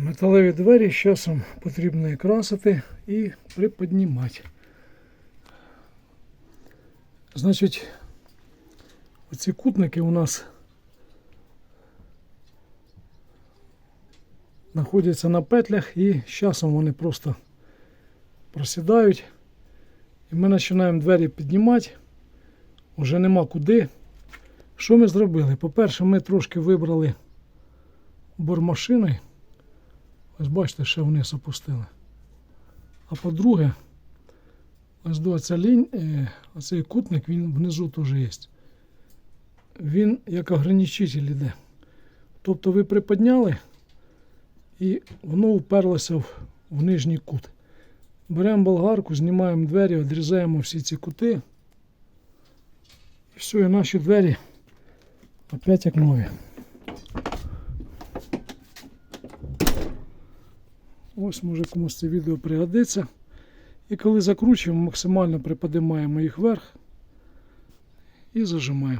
Металеві двері з часом потрібно і красити і приподнімати. Значить, оці кутники у нас знаходяться на петлях і з часом вони просто просідають. І ми починаємо двері піднімати. Уже нема куди. Що ми зробили? По-перше, ми трошки вибрали бормашиною. Ось бачите, ще вниз опустили. А по-друге, ось до ця лінь, е, оцей кутник, він внизу теж є. Він як ограничитель іде. Тобто ви приподняли і воно вперлося в, в нижній кут. Беремо болгарку, знімаємо двері, відрізаємо всі ці кути. І все, і наші двері опять як нові. Ось може комусь це відео пригодиться. І коли закручуємо, максимально приподнімаємо їх вверх і зажимаємо.